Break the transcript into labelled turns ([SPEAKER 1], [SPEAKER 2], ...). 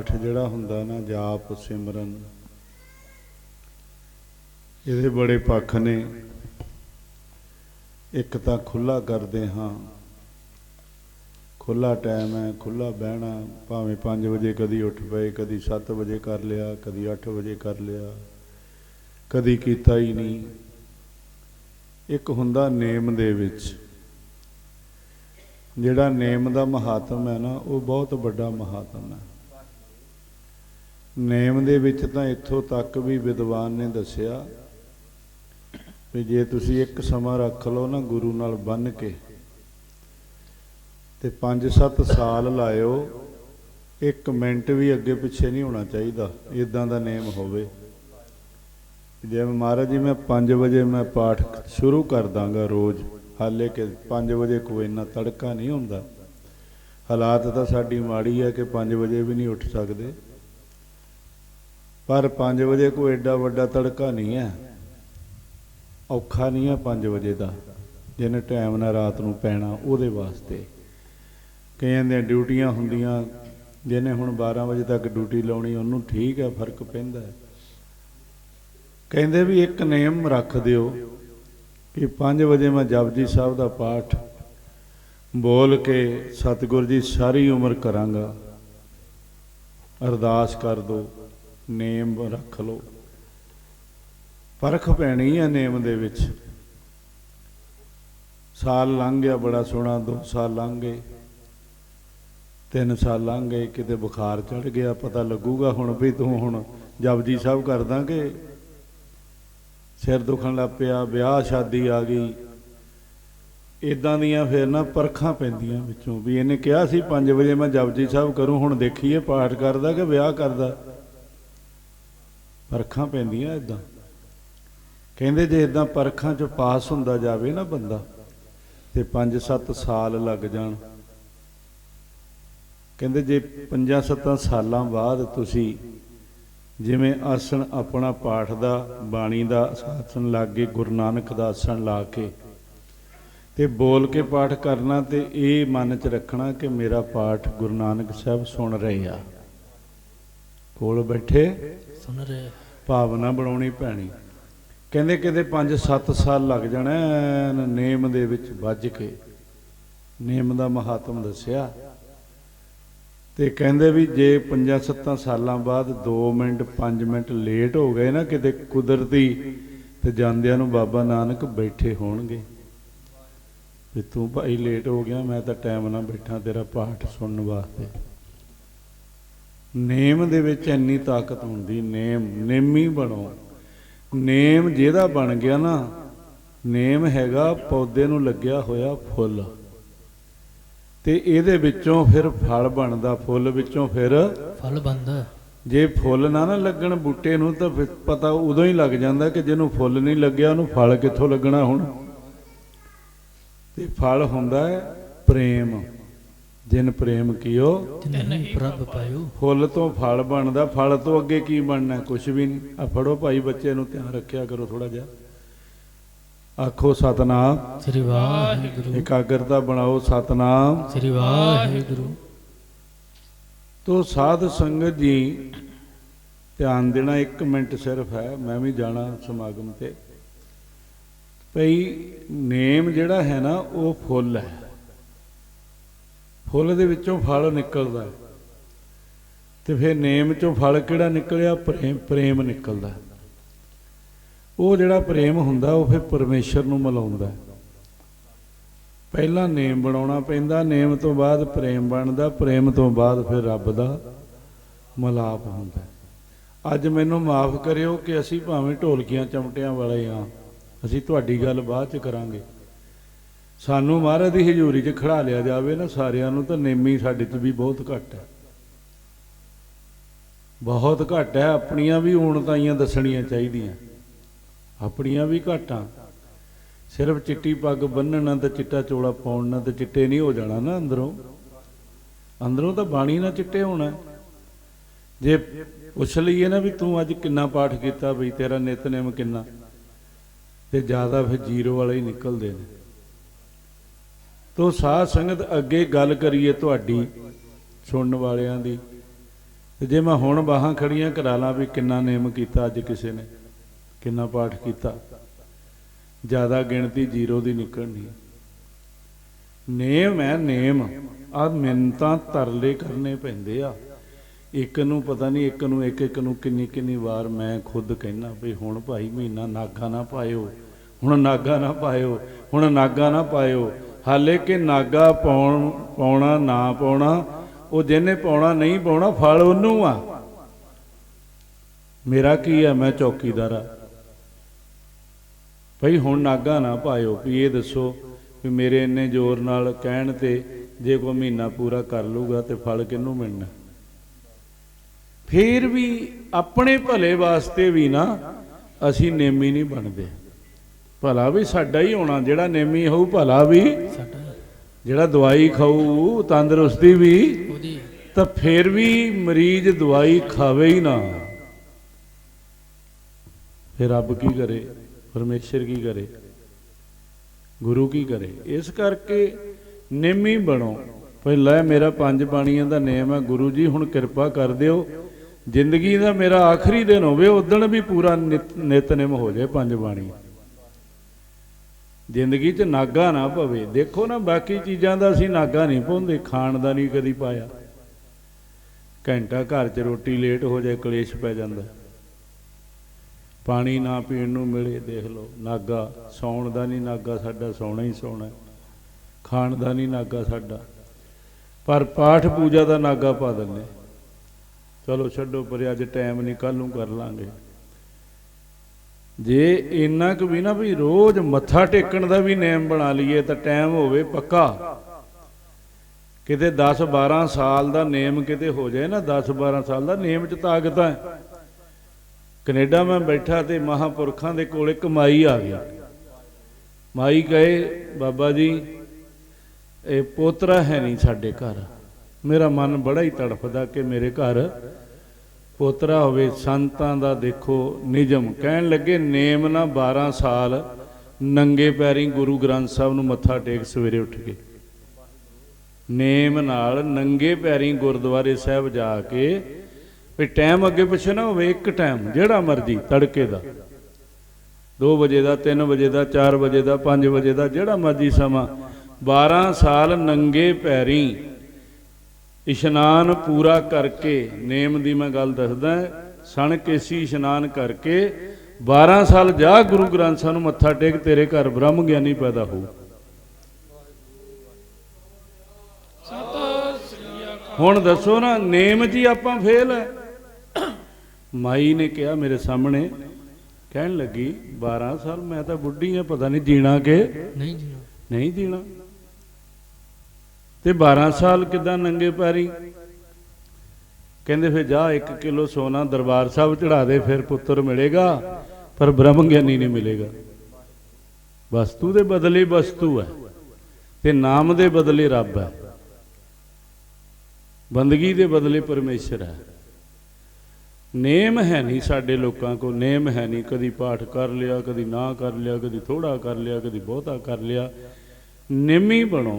[SPEAKER 1] ਪਾਠ ਜਿਹੜਾ ਹੁੰਦਾ ਨਾ, ਜਾਪ, ਸਿਮਰਨ, ਇਹਦੇ ਬੜੇ ਪੱਖ ਨੇ। ਇੱਕ ਤਾਂ ਖੁੱਲਾ ਕਰਦੇ ਹਾਂ। ਖੁੱਲਾ ਟਾਈਮ ਹੈ ਖੁੱਲਾ ਬਹਿਣਾ, ਭਾਵੇਂ 5 ਵਜੇ ਕਦੀ ਉੱਠ ਪਏ, ਕਦੀ 7 ਵਜੇ ਕਰ ਲਿਆ, ਕਦੀ 8 ਵਜੇ ਕਰ ਲਿਆ, ਕਦੀ ਕੀਤਾ ਹੀ ਨਹੀਂ। ਇੱਕ ਹੁੰਦਾ ਨੇਮ ਦੇ ਵਿੱਚ। ਜਿਹੜਾ ਨੇਮ ਦਾ ਮਹਾਤਮ ਹੈ ਨਾ, ਉਹ ਬਹੁਤ ਵੱਡਾ ਮਹਾਤਮ ਹੈ। ਨੇਮ ਦੇ ਵਿੱਚ ਤਾਂ ਇੱਥੋਂ ਤੱਕ ਵੀ ਵਿਦਵਾਨ ਨੇ ਦੱਸਿਆ ਵੀ ਜੇ ਤੁਸੀਂ ਇੱਕ ਸਮਾਂ ਰੱਖ ਲਓ ਨਾ ਗੁਰੂ ਨਾਲ ਬੰਨ ਕੇ ਤੇ 5-7 ਸਾਲ ਲਾਇਓ, ਇੱਕ ਮਿੰਟ ਵੀ ਅੱਗੇ ਪਿੱਛੇ ਨਹੀਂ ਹੋਣਾ ਚਾਹੀਦਾ ਇਦਾਂ ਦਾ ਨੇਮ ਹੋਵੇ। ਜਿਵੇਂ ਮਹਾਰਾਜ ਜੀ, ਮੈਂ 5 ਵਜੇ ਮੈਂ ਪਾਠ ਸ਼ੁਰੂ ਕਰ ਦਾਂਗਾ ਰੋਜ਼। ਹਾਲੇ ਕਿ 5 ਵਜੇ ਕੋਈ ਇੰਨਾ ਤੜਕਾ ਨਹੀਂ ਹੁੰਦਾ। ਹਾਲਾਤ ਤਾਂ ਸਾਡੀ ਮਾੜੀ ਹੈ ਕਿ 5 ਵਜੇ ਵੀ ਨਹੀਂ ਉੱਠ ਸਕਦੇ। ਪਰ 5 ਵਜੇ ਕੋਈ ਐਡਾ ਵੱਡਾ ਤੜਕਾ ਨਹੀਂ ਹੈ। ਔਖਾ ਨਹੀਂ ਹੈ 5 ਵਜੇ ਦਾ। ਜਿਹਨੇ ਟਾਈਮ ਨਾਲ ਰਾਤ ਨੂੰ ਪੈਣਾ ਉਹਦੇ ਵਾਸਤੇ। ਕਈਆਂ ਦੀਆਂ ਡਿਊਟੀਆਂ ਹੁੰਦੀਆਂ, ਜਿਹਨੇ ਹੁਣ 12 ਵਜੇ ਤੱਕ ਡਿਊਟੀ ਲਾਉਣੀ, ਉਹਨੂੰ ਠੀਕ ਹੈ, ਫ਼ਰਕ ਪੈਂਦਾ ਹੈ। ਕਹਿੰਦੇ ਵੀ ਇੱਕ ਨਿਯਮ ਰੱਖ ਦਿਓ ਕਿ 5 ਵਜੇ ਮੈਂ ਜਪਜੀ ਸਾਹਿਬ ਦਾ ਪਾਠ ਬੋਲ ਕੇ ਸਤਿਗੁਰ ਜੀ ਸਾਰੀ ਉਮਰ ਕਰਾਂਗਾ। ਅਰਦਾਸ ਕਰ ਦੋ। ਨੇਮ ਰੱਖ ਲਓ। ਪਰਖ ਪੈਣੀ ਹੈ ਨੇਮ ਦੇ ਵਿੱਚ। ਸਾਲ ਲੰਘ ਗਿਆ, ਬੜਾ ਸੋਹਣਾ, ਦੋ ਸਾਲ ਲੰਘ ਗਏ। ਤਿੰਨ ਸਾਲ ਲੰਘ ਗਏ, ਕਿਤੇ ਬੁਖਾਰ ਚੜ ਗਿਆ, ਪਤਾ ਲੱਗੂਗਾ ਹੁਣ ਵੀ ਤੂੰ ਹੁਣ ਜਪਜੀ ਸਾਹਿਬ ਕਰਦਾ ਕਿ ਸਿਰ ਦੁਖਣ ਲੱਗ ਪਿਆ, ਵਿਆਹ, ਸ਼ਾਦੀ ਆ ਗਈ। ਇਦਾਂ ਦੀਆਂ ਫਿਰ ਨਾ ਪਰਖਾਂ ਪੈਂਦੀਆਂ ਵਿੱਚੋਂ ਵੀ ਇਹਨੇ ਕਿਹਾ ਸੀ 5 ਵਜੇ ਮੈਂ ਜਪਜੀ ਸਾਹਿਬ ਕਰੂੰ, ਹੁਣ ਦੇਖੀਏ ਪਾਠ ਕਰਦਾ ਕਿ ਵਿਆਹ ਕਰਦਾ। ਪਰਖਾਂ ਪੈਂਦੀਆਂ ਇਦਾਂ ਕਹਿੰਦੇ ਜੇ ਇਦਾਂ ਪਰਖਾਂ ਚ ਪਾਸ ਹੁੰਦਾ ਜਾਵੇ ਨਾ ਬੰਦਾ, ਤੇ 5-7 ਸਾਲ ਲੱਗ ਜਾਣ। ਕਹਿੰਦੇ ਜੇ 5-7 ਸਾਲਾਂ ਬਾਅਦ ਤੁਸੀਂ ਜਿਵੇਂ ਆਸਣ ਆਪਣਾ ਪਾਠ ਦਾ, ਬਾਣੀ ਦਾ ਆਸਣ ਲਾ ਕੇ ਗੁਰੂ ਨਾਨਕ ਦਾ ਆਸਣ ਲਾ ਕੇ, ਤੇ ਬੋਲ ਕੇ ਪਾਠ ਕਰਨਾ, ਤੇ ਇਹ ਮਨ 'ਚ ਰੱਖਣਾ ਕਿ ਮੇਰਾ ਪਾਠ ਗੁਰੂ ਨਾਨਕ ਸਾਹਿਬ ਸੁਣ ਰਹੇ ਆ। ਕੋਲ ਬੈਠੇ।
[SPEAKER 2] ਸੁਣ ਰਹੇ
[SPEAKER 1] ਭਾਵਨਾ ਬਣਾਉਣੀ ਪੈਣੀ। ਕਹਿੰਦੇ ਕਿਤੇ 5-7 ਸਾਲ ਲੱਗ ਜਾਣਾ ਨੇਮ ਦੇ ਵਿੱਚ ਵੱਜ ਕੇ। ਨੇਮ ਦਾ ਮਹਾਤਮ ਦੱਸਿਆ। ਤੇ ਕਹਿੰਦੇ ਵੀ ਜੇ 5-7 ਸਾਲਾਂ ਬਾਅਦ 2 ਮਿੰਟ 5 ਮਿੰਟ ਲੇਟ ਹੋ ਗਏ ਨਾ ਕਿਤੇ ਕੁਦਰਤੀ ਤੇ ਜਾਂਦਿਆਂ ਨੂੰ ਬਾਬਾ ਨਾਨਕ ਬੈਠੇ ਹੋਣਗੇ। ਵੀ ਤੂੰ ਭਾਈ ਲੇਟ ਹੋ ਗਿਆ ਮੈਂ ਤਾਂ ਟਾਈਮ ਨਾਲ ਬੈਠਾ ਤੇਰਾ ਪਾਠ ਸੁਣਨ ਵਾਸਤੇ। ਨੇਮ ਦੇ ਵਿੱਚ ਇੰਨੀ ਤਾਕਤ ਹੁੰਦੀ ਨੇਮ ਨੇਮੀ ਬਣੋ। ਨੇਮ ਜਿਹਦਾ ਬਣ ਗਿਆ ਨਾ ਨੇਮ ਹੈਗਾ ਪੌਦੇ ਨੂੰ ਲੱਗਿਆ ਹੋਇਆ ਫੁੱਲ। ਤੇ ਇਹਦੇ ਵਿੱਚੋਂ ਫਿਰ ਫਲ ਬਣਦਾ ਫੁੱਲ ਵਿੱਚੋਂ ਫਿਰ
[SPEAKER 2] ਫਲ ਬੰਦ
[SPEAKER 1] ਜੇ ਫੁੱਲ ਨਾ ਨਾ ਲੱਗਣ ਬੂਟੇ ਨੂੰ ਤਾਂ ਫਿਰ ਪਤਾ ਉਦੋਂ ਹੀ ਲੱਗ ਜਾਂਦਾ ਕਿ ਜਿਹਨੂੰ ਫੁੱਲ ਨਹੀਂ ਲੱਗਿਆ ਉਹਨੂੰ ਫਲ ਕਿੱਥੋਂ ਲੱਗਣਾ ਹੁਣ? ਤੇ ਫਲ ਹੁੰਦਾ ਹੈ ਪ੍ਰੇਮ। ਜਿਨ ਪ੍ਰੇਮ ਕੀਓ
[SPEAKER 2] ਨਹੀਂ ਪ੍ਰਭ ਪਾਇਓ।
[SPEAKER 1] ਫੁੱਲ ਤੋਂ ਫਲ ਬਣਦਾ ਫਲ ਤੋਂ ਅੱਗੇ ਕੀ ਬਣਨਾ ਕੁਝ ਵੀ ਨਹੀਂ। ਆ ਫੜੋ ਭਾਈ ਬੱਚੇ ਨੂੰ ਧਿਆਨ ਰੱਖਿਆ ਕਰੋ ਥੋੜਾ ਜਿਹਾ। ਆਖੋ ਸਤਨਾਮ।
[SPEAKER 2] ਸ੍ਰੀ ਵਾਹਿਗੁਰੂ।
[SPEAKER 1] ਇਕਾਗਰਤਾ ਬਣਾਓ ਸਤਨਾਮ।
[SPEAKER 2] ਸ੍ਰੀ ਵਾਹਿਗੁਰੂ।
[SPEAKER 1] ਤੋ ਸਾਧ ਸੰਗਤ ਜੀ ਧਿਆਨ ਦੇਣਾ 1 ਮਿੰਟ ਸਿਰਫ ਹੈ ਮੈਂ ਵੀ ਜਾਣਾ ਸਮਾਗਮ ਤੇ। ਭਈ ਨੇਮ ਜਿਹੜਾ ਹੈ ਨਾ ਉਹ ਫੁੱਲ ਹੈ। ਫੁੱਲ ਦੇ ਵਿੱਚੋਂ ਫਲ ਨਿਕਲਦਾ ਹੈ। ਤੇ ਫਿਰ ਨੇਮ ਚੋਂ ਫਲ ਕਿਹੜਾ ਨਿਕਲਿਆ? ਪ੍ਰੇਮ ਪ੍ਰੇਮ ਨਿਕਲਦਾ ਉਹ ਜਿਹੜਾ ਪ੍ਰੇਮ ਹੁੰਦਾ, ਉਹ ਫਿਰ ਪਰਮੇਸ਼ਰ ਨੂੰ ਮਿਲਾਉਂਦਾ ਪਹਿਲਾਂ ਨੇਮ ਬਣਾਉਣਾ ਪੈਂਦਾ, ਨੇਮ ਤੋਂ ਬਾਅਦ ਪ੍ਰੇਮ ਬਣਦਾ, ਪ੍ਰੇਮ ਤੋਂ ਬਾਅਦ ਫਿਰ ਰੱਬ ਦਾ ਮਲਾਪ ਹੁੰਦਾ ਅੱਜ ਮੈਨੂੰ ਮਾਫ ਕਰਿਓ ਕਿ ਅਸੀਂ ਭਾਵੇਂ ਢੋਲਕੀਆਂ, ਚਮਟਿਆਂ ਵਾਲੇ ਆ ਅਸੀਂ ਤੁਹਾਡੀ ਗੱਲ ਬਾਅਦ ਚ ਕਰਾਂਗੇ। ਸਾਨੂੰ ਮਹਾਰਾਜ ਦੀ ਹਜ਼ੂਰੀ 'ਚ ਖੜਾ ਲਿਆ ਜਾਵੇ ਨਾ, ਸਾਰਿਆਂ ਨੂੰ ਤਾਂ ਨੇਮੀ ਸਾਡੇ 'ਚ ਵੀ ਬਹੁਤ ਘੱਟ ਹੈ। ਬਹੁਤ ਘੱਟ ਹੈ, ਆਪਣੀਆਂ ਵੀ ਊਣਤਾਈਆਂ ਦੱਸਣੀਆਂ ਚਾਹੀਦੀਆਂ। ਆਪਣੀਆਂ ਵੀ ਘਾਟਾਂ ਸਿਰਫ ਚਿੱਟੀ ਪੱਗ ਬੰਨਣਾ ਤੇ ਚਿੱਟਾ ਚੋਲਾ ਪਾਉਣਾ ਤੇ ਚਿੱਟੇ ਨਹੀਂ ਹੋ ਜਾਣਾ ਨਾ ਅੰਦਰੋਂ। ਅੰਦਰੋਂ ਤਾਂ ਬਾਣੀ ਨਾਲ ਚਿੱਟੇ ਹੋਣਾ। ਜੇ ਪੁੱਛ ਲਈਏ ਨਾ ਵੀ ਤੂੰ ਅੱਜ ਕਿੰਨਾ ਪਾਠ ਕੀਤਾ ਬਈ, ਤੇਰਾ ਨਿਤਨੇਮ ਕਿੰਨਾ? ਤੇ ਜ਼ਿਆਦਾ ਫਿਰ ਜ਼ੀਰੋ ਵਾਲੇ ਹੀ ਨਿਕਲਦੇ ਨੇ। ਤੋ ਸਾਧ ਸੰਗਤ ਅੱਗੇ ਗੱਲ ਕਰੀਏ ਤੁਹਾਡੀ ਸੁਣਨ ਵਾਲਿਆਂ ਦੀ। ਤੇ ਜੇ ਮੈਂ ਹੁਣ ਬਾਹਾਂ ਖੜੀਆਂ ਕਰਾ ਲਾਂ ਵੀ ਕਿੰਨਾ ਨੇਮ ਕੀਤਾ ਅੱਜ ਕਿਸੇ ਨੇ, ਕਿੰਨਾ ਪਾਠ ਕੀਤਾ। ਜ਼ਿਆਦਾ ਗਿਣਤੀ ਜ਼ੀਰੋ ਦੀ ਨਿਕਲਣੀ। ਨੇਮ ਹੈ ਨੇਮ ਆ ਮਿੰਤਾਂ ਤਰਲੇ ਕਰਨੇ ਪੈਂਦੇ ਆ। ਇੱਕ ਨੂੰ ਪਤਾ ਨਹੀਂ, ਇੱਕ ਨੂੰ ਇੱਕ ਇੱਕ ਨੂੰ ਕਿੰਨੀ ਕਿੰਨੀ ਵਾਰ ਮੈਂ ਖੁਦ ਕਹਿਣਾ ਵੀ ਹੁਣ ਭਾਈ ਮਹੀਨਾ ਨਾਗਾ ਨਾ ਪਾਇਓ, ਹੁਣ ਨਾਗਾ ਨਾ ਪਾਇਓ, ਹੁਣ ਨਾਗਾ ਨਾ ਪਾਇਓ। ਹਾਲੇ ਕਿ ਨਾਗਾ ਪਾਉਣ, ਪਾਉਣਾ, ਨਾ ਪਾਉਣਾ, ਉਹ ਜਿਹਨੇ ਪਾਉਣਾ, ਨਹੀਂ ਪਾਉਣਾ, ਫਲ ਉਹਨੂੰ ਆ। ਮੇਰਾ ਕੀ ਆ? ਮੈਂ ਚੌਕੀਦਾਰ ਆ। ਭਈ ਹੁਣ ਨਾਗਾ ਨਾ ਪਾਇਓ, ਵੀ ਇਹ ਦੱਸੋ ਵੀ ਮੇਰੇ ਇੰਨੇ ਜ਼ੋਰ ਨਾਲ ਕਹਿਣ ਤੇ ਜੇ ਕੋਈ ਮਹੀਨਾ ਪੂਰਾ ਕਰ ਲੂਗਾ ਤੇ ਫਲ ਕਿਹਨੂੰ ਮਿਲਣਾ? ਫੇਰ ਵੀ ਆਪਣੇ ਭਲੇ ਵਾਸਤੇ ਵੀ ਨਾ ਅਸੀਂ ਨੇਮੀ ਨਹੀਂ ਬਣਦੇ। ਭਲਾ ਵੀ ਸਾਡਾ ਹੀ ਹੋਣਾ, ਜਿਹੜਾ ਨੇਮੀ ਹੋਊ ਭਲਾ ਵੀ। ਜਿਹੜਾ ਦਵਾਈ ਖਾਊ, ਤੰਦਰੁਸਤੀ ਵੀ। ਤਾਂ ਫੇਰ ਵੀ ਮਰੀਜ਼ ਦਵਾਈ ਖਾਵੇ ਹੀ ਨਾ। ਫਿਰ ਰੱਬ ਕੀ ਕਰੇ? ਪਰਮੇਸ਼ਰ ਕੀ ਕਰੇ? ਗੁਰੂ ਕੀ ਕਰੇ? ਇਸ ਕਰਕੇ ਨੇਮੀ ਬਣੋ। ਪਹਿਲਾਂ ਮੇਰਾ ਪੰਜ ਬਾਣੀਆਂ ਦਾ ਨੇਮ ਹੈ, ਗੁਰੂ ਜੀ ਹੁਣ ਕਿਰਪਾ ਕਰ ਦਿਓ। ਜ਼ਿੰਦਗੀ ਦਾ ਮੇਰਾ ਆਖਰੀ ਦਿਨ ਹੋਵੇ ਉਦਣ ਵੀ ਪੂਰਾ ਨਿਤ- ਨਿਤਨੇਮ ਹੋ ਜਾਏ ਪੰਜ ਬਾਣੀ ਜ਼ਿੰਦਗੀ 'ਚ ਨਾਗਾ ਨਾ ਪਵੇ। ਦੇਖੋ ਨਾ, ਬਾਕੀ ਚੀਜ਼ਾਂ ਦਾ ਅਸੀਂ ਨਾਗਾ ਨਹੀਂ ਪਾਉਂਦੇ, ਖਾਣ ਦਾ ਨਹੀਂ ਕਦੀ ਪਾਇਆ। ਘੰਟਾ ਘਰ 'ਚ ਰੋਟੀ ਲੇਟ ਹੋ ਜਾਏ, ਕਲੇਸ਼ ਪੈ ਜਾਂਦਾ। ਪਾਣੀ ਨਾ ਪੀਣ ਨੂੰ ਮਿਲੇ, ਦੇਖ ਲਓ, ਨਾਗਾ। ਸੌਣ ਦਾ ਨਹੀਂ ਨਾਗਾ ਸਾਡਾ, ਸੌਣਾ ਹੀ ਸੌਣਾ। ਖਾਣ ਦਾ ਨਹੀਂ ਨਾਗਾ ਸਾਡਾ। ਪਰ ਪਾਠ ਪੂਜਾ ਦਾ ਨਾਗਾ ਪਾ ਦਿੰਦੇ। ਚਲੋ ਛੱਡੋ, ਪਰ ਅੱਜ ਟਾਈਮ ਨਹੀਂ ਕੱਲ ਨੂੰ ਕਰ ਲਾਂਗੇ। ਜੇ ਇੰਨਾ ਕੁ ਵੀ ਨਾ ਵੀ ਰੋਜ਼ ਮੱਥਾ ਟੇਕਣ ਦਾ ਵੀ ਨੇਮ ਬਣਾ ਲਈਏ ਤਾਂ ਟਾਈਮ ਹੋਵੇ ਪੱਕਾ। ਕਿਤੇ 10 12 ਸਾਲ ਦਾ ਨੇਮ ਕਿਤੇ ਹੋ ਜਾਏ ਨਾ 10 12 ਸਾਲ ਦਾ ਨੇਮ ਚ ਤਾਕਤ ਹੈ। ਕੈਨੇਡਾ ਮੈਂ ਬੈਠਾ ਤੇ ਮਹਾਪੁਰਖਾਂ ਦੇ ਕੋਲ ਇੱਕ ਮਾਈ ਆ ਗਈ। ਮਾਈ ਕਹੇ, ਬਾਬਾ ਜੀ, ਇਹ ਪੋਤਰਾ ਹੈ ਨਹੀਂ ਸਾਡੇ ਘਰ। ਮੇਰਾ ਮਨ ਬੜਾ ਹੀ ਤੜਫਦਾ ਕਿ ਮੇਰੇ ਘਰ ਪੋਤਰਾ ਹੋਵੇ, ਸੰਤਾਂ ਦਾ ਦੇਖੋ ਨਿਜਮ ਕਹਿਣ ਲੱਗੇ, ਨੇਮ ਨਾ 12 ਸਾਲ ਨੰਗੇ ਪੈਰੀ ਗੁਰੂ ਗ੍ਰੰਥ ਸਾਹਿਬ ਨੂੰ ਮੱਥਾ ਟੇਕ ਸਵੇਰੇ ਉੱਠ ਕੇ। ਨੇਮ ਨਾਲ ਨੰਗੇ ਪੈਰੀ ਗੁਰਦੁਆਰੇ ਸਾਹਿਬ ਜਾ ਕੇ ਵੀ ਟਾਈਮ ਅੱਗੇ ਪਿੱਛੇ ਨਾ ਹੋਵੇ, ਇੱਕ ਟਾਈਮ, ਜਿਹੜਾ ਮਰਜ਼ੀ, ਤੜਕੇ ਦਾ। 2 ਵਜੇ ਦਾ 3 ਵਜੇ ਦਾ 4 ਵਜੇ ਦਾ 5 ਵਜੇ ਦਾ, ਜਿਹੜਾ ਮਰਜ਼ੀ ਸਮਾਂ। 12 ਸਾਲ ਨੰਗੇ ਪੈਰੀ ਇਸ਼ਨਾਨ ਪੂਰਾ ਕਰਕੇ ਨੇਮ ਦੀ ਮੈਂ ਗੱਲ ਦੱਸਦਾ ਸਣ ਕੇਸੀ ਇਸ਼ਨਾਨ ਕਰਕੇ 12 ਸਾਲ ਜਾ ਗੁਰੂ ਗ੍ਰੰਥ ਸਾਹਿਬ ਨੂੰ ਮੱਥਾ ਟੇਕ ਤੇਰੇ ਘਰ ਬ੍ਰਹਮ ਗਿਆਨੀ ਪੈਦਾ ਹੋਊ ਹੁਣ ਦੱਸੋ ਨਾ ਨੇਮ ਜੀ ਆਪਾਂ ਫੇਲ ਹੈ। ਮਾਈ ਨੇ ਕਿਹਾ ਮੇਰੇ ਸਾਹਮਣੇ ਕਹਿਣ ਲੱਗੀ 12 ਸਾਲ ਮੈਂ ਤਾਂ ਬੁੱਢੀ ਆ ਪਤਾ ਨਹੀਂ ਜੀਣਾ ਕਿ
[SPEAKER 2] ਨਹੀਂ ਜੀ
[SPEAKER 1] ਨਹੀਂ ਜੀਣਾ। ਤੇ 12 ਸਾਲ ਕਿਦਾਂ ਨੰਗੇ ਪੈਰੀ? ਕਹਿੰਦੇ ਫਿਰ ਜਾ 1 ਕਿਲੋ ਸੋਨਾ ਦਰਬਾਰ ਸਾਹਿਬ ਚੜਾ ਦੇ, ਫਿਰ ਪੁੱਤਰ ਮਿਲੇਗਾ, ਪਰ ਬ੍ਰਹਮ ਗਿਆਨੀ ਨਹੀਂ ਮਿਲੇਗਾ। ਵਸਤੂ ਦੇ ਬਦਲੇ ਵਸਤੂ ਹੈ ਤੇ ਨਾਮ ਦੇ ਬਦਲੇ ਰੱਬ ਹੈ। ਬੰਦਗੀ ਦੇ ਬਦਲੇ ਪਰਮੇਸ਼ਰ ਹੈ। ਨੇਮ ਹੈ ਨਹੀਂ ਸਾਡੇ ਲੋਕਾਂ ਕੋ ਨੇਮ ਹੈ ਨਹੀਂ। ਕਦੀ ਪਾਠ ਕਰ ਲਿਆ, ਕਦੀ ਨਾ ਕਰ ਲਿਆ, ਕਦੀ ਥੋੜਾ ਕਰ ਲਿਆ, ਕਦੀ ਬਹੁਤਾ ਕਰ ਲਿਆ। ਨੇਮੀ ਬਣੋ।